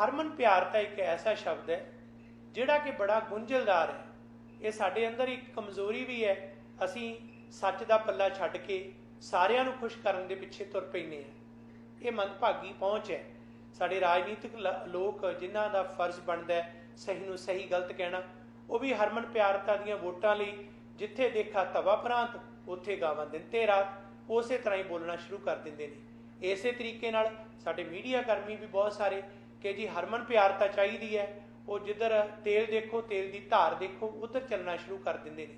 ਹਰਮਨ ਪਿਆਰਤਾ ਇੱਕ ਐਸਾ ਸ਼ਬਦ ਹੈ, ਜਿਹੜਾ ਕਿ ਬੜਾ ਗੁੰਝਲਦਾਰ ਹੈ। ਇਹ ਸਾਡੇ ਅੰਦਰ ਇੱਕ ਕਮਜ਼ੋਰੀ ਵੀ ਹੈ। ਅਸੀਂ ਸੱਚ ਦਾ ਪੱਲਾ ਛੱਡ ਕੇ ਸਾਰਿਆਂ ਨੂੰ ਖੁਸ਼ ਕਰਨ ਦੇ ਪਿੱਛੇ ਤੁਰ ਪੈਂਦੇ ਹਾਂ। ਇਹ ਮੰਦਭਾਗੀ ਪਹੁੰਚ ਹੈ। ਸਾਡੇ ਰਾਜਨੀਤਿਕ ਲੋਕ ਜਿਨ੍ਹਾਂ ਦਾ ਫਰਜ਼ ਬਣਦਾ ਹੈ ਸਹੀ ਨੂੰ ਸਹੀ ਗਲਤ ਕਹਿਣਾ, ਉਹ ਵੀ ਹਰਮਨ ਪਿਆਰਤਾ ਦੀਆਂ ਵੋਟਾਂ ਲਈ ਜਿੱਥੇ ਦੇਖਾ ਤਵਾ ਪ੍ਰਾਂਤ ਉੱਥੇ ਗਾਵਾਂ ਦਿਨ ਤੇ ਰਾਤ। ਉਸੇ ਤਰ੍ਹਾਂ ਹੀ ਬੋਲਣਾ ਸ਼ੁਰੂ ਕਰ ਦਿੰਦੇ ਨੇ। ਇਸੇ ਤਰੀਕੇ ਨਾਲ ਸਾਡੇ ਮੀਡੀਆ ਕਰਮੀ ਵੀ ਬਹੁਤ ਸਾਰੇ ਕਿ ਜੀ ਹਰਮਨ ਪਿਆਰਤਾ ਚਾਹੀਦੀ ਹੈ, ਉਹ ਜਿੱਧਰ ਤੇਲ ਦੇਖੋ, ਤੇਲ ਦੀ ਧਾਰ ਦੇਖੋ, ਉਧਰ ਚੱਲਣਾ ਸ਼ੁਰੂ ਕਰ ਦਿੰਦੇ ਨੇ।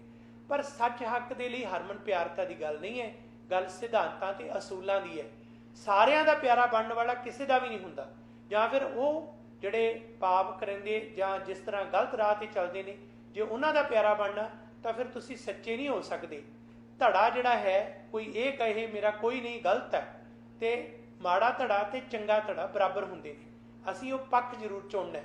ਪਰ ਸੱਚ ਹੱਕ ਦੇ ਲਈ ਹਰਮਨ ਪਿਆਰਤਾ ਦੀ ਗੱਲ ਨਹੀਂ ਹੈ, ਗੱਲ ਸਿਧਾਂਤਾਂ ਤੇ ਅਸੂਲਾਂ ਦੀ ਹੈ। ਸਾਰਿਆਂ ਦਾ ਪਿਆਰਾ ਬਣਨ ਵਾਲਾ ਕਿਸੇ ਦਾ ਵੀ ਨਹੀਂ ਹੁੰਦਾ। ਜਾਂ ਫਿਰ ਉਹ ਜਿਹੜੇ ਪਾਪ ਕਰਿੰਦੇ ਜਾਂ ਜਿਸ ਤਰ੍ਹਾਂ ਗਲਤ ਰਾਹ ਤੇ ਚੱਲਦੇ ਨੇ, ਜੇ ਉਹਨਾਂ ਦਾ ਪਿਆਰਾ ਬਣਨਾ, ਤਾਂ ਫਿਰ ਤੁਸੀਂ ਸੱਚੇ ਨਹੀਂ ਹੋ ਸਕਦੇ। ਧੜਾ ਜਿਹੜਾ ਹੈ, ਕੋਈ ਇਹ ਕਹੇ, ਮੇਰਾ ਕੋਈ ਨਹੀਂ, ਗਲਤ ਹੈ। ਤੇ ਮਾੜਾ ਧੜਾ ਤੇ ਚੰਗਾ ਧੜਾ ਬਰਾਬਰ ਹੁੰਦੇ ਨੇ। ਅਸੀਂ ਉਹ ਪੱਖ ਜ਼ਰੂਰ ਚੁਣਨਾ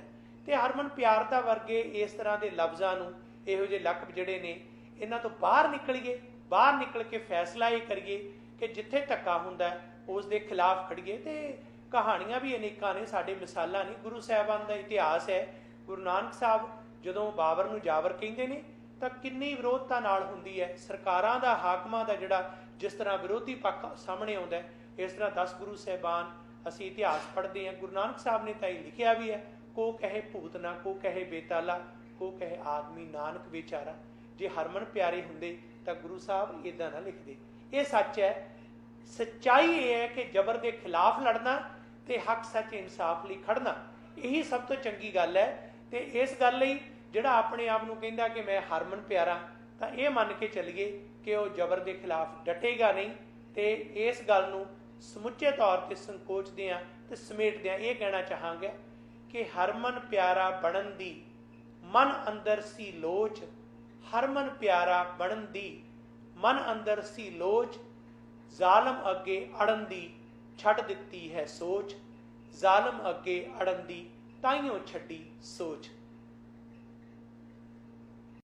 ਤੇ ਹਰਮਨ ਪਿਆਰਤਾ ਵਰਗੇ ਇਸ ਤਰ੍ਹਾਂ ਦੇ ਲਫ਼ਜ਼ਾਂ ਨੂੰ, ਇਹੋ ਜਿਹੇ ਲਕਬ ਜਿਹੜੇ ਨੇ, ਇਹਨਾਂ ਤੋਂ ਬਾਹਰ ਨਿਕਲੀਏ, ਬਾਹਰ ਨਿਕਲ ਕੇ ਫੈਸਲਾ ਇਹ ਕਰੀਏ ਕਿ ਜਿੱਥੇ ਧੱਕਾ ਹੁੰਦਾ ਉਸ ਦੇ ਖਿਲਾਫ ਖੜੀਏ ਤੇ ਕਹਾਣੀਆਂ ਵੀ ਅਨੇਕਾਂ ਨੇ, ਸਾਡੇ ਮਿਸਾਲਾਂ ਨੇ। ਗੁਰੂ ਸਾਹਿਬਾਨ ਦਾ ਇਤਿਹਾਸ ਹੈ, ਗੁਰੂ ਨਾਨਕ ਸਾਹਿਬ ਜਦੋਂ ਬਾਬਰ ਨੂੰ ਜਾਬਰ ਕਹਿੰਦੇ ਨੇ, ਤਾਂ ਕਿੰਨੀ ਵਿਰੋਧਤਾ ਨਾਲ ਹੁੰਦੀ ਹੈ। ਸਰਕਾਰਾਂ ਦਾ, ਹਾਕਮਾਂ ਦਾ ਜਿਹੜਾ ਜਿਸ ਤਰ੍ਹਾਂ ਵਿਰੋਧੀ ਪੱਖ ਸਾਹਮਣੇ ਆਉਂਦਾ ਇਸ ਤਰ੍ਹਾਂ 10 ਗੁਰੂ ਸਾਹਿਬਾਨ ਅਸੀਂ ਇਤਿਹਾਸ ਪੜ੍ਹਦੇ ਹਾਂ, ਗੁਰੂ ਨਾਨਕ ਸਾਹਿਬ ਨੇ ਤਾਂ ਇਹ ਲਿਖਿਆ ਵੀ ਹੈ, ਕੋ ਕਹੇ ਭੂਤ ਨਾ, ਕੋ ਕਹੇ ਬੇਤਾਲਾ, ਕੋ ਕਹੇ ਆਦਮੀ ਨਾਨਕ ਵਿਚਾਰਾ। ਜੇ ਹਰਮਨ ਪਿਆਰੇ ਹੁੰਦੇ ਤਾਂ ਗੁਰੂ ਸਾਹਿਬ ਇਦਾਂ ਨਾ ਲਿਖਦੇ। ਇਹ ਸੱਚ ਹੈ, ਸੱਚਾਈ ਇਹ ਹੈ ਕਿ ਜ਼ਬਰ ਦੇ ਖਿਲਾਫ ਲੜਨਾ ਤੇ ਹੱਕ ਸੱਚ ਇਨਸਾਫ ਲਈ ਖੜਨਾ ਇਹੀ ਸਭ ਤੋਂ ਚੰਗੀ ਗੱਲ ਹੈ। ਤੇ ਇਸ ਗੱਲ ਲਈ ਜਿਹੜਾ ਆਪਣੇ ਆਪ ਨੂੰ ਕਹਿੰਦਾ ਕਿ ਮੈਂ ਹਰਮਨ ਪਿਆਰਾ, ਤਾਂ ਇਹ ਮੰਨ ਕੇ ਚੱਲੀਏ ਕਿ ਉਹ ਜ਼ਬਰ ਦੇ ਖਿਲਾਫ ਡਟੇਗਾ ਨਹੀਂ ਤੇ ਇਸ ਗੱਲ ਨੂੰ ਸਮੁੱਚੇ ਤੌਰ ਤੇ ਸੰਕੋਚਦੇ ਆ ਤੇ ਸਮੇਟਦੇ ਆ ਇਹ ਕਹਿਣਾ ਚਾਹਾਂਗੇ ਕਿ ਹਰਮਨ ਪਿਆਰਾ ਬਣਨ ਦੀ, ਮਨ ਅੰਦਰ ਸੀ ਲੋਚ, ਹਰਮਨ ਪਿਆਰਾ ਬਣਨ ਦੀ, ਮਨ ਅੰਦਰ ਸੀ ਲੋਚ, ਜ਼ਾਲਮ ਅੱਗੇ ਅੜਨ ਦੀ ਛੱਡ ਦਿੱਤੀ ਹੈ ਸੋਚ, ਜ਼ਾਲਮ ਅੱਗੇ ਅੜਨ ਦੀ ਤਾਈਓ ਛੱਡੀ ਸੋਚ।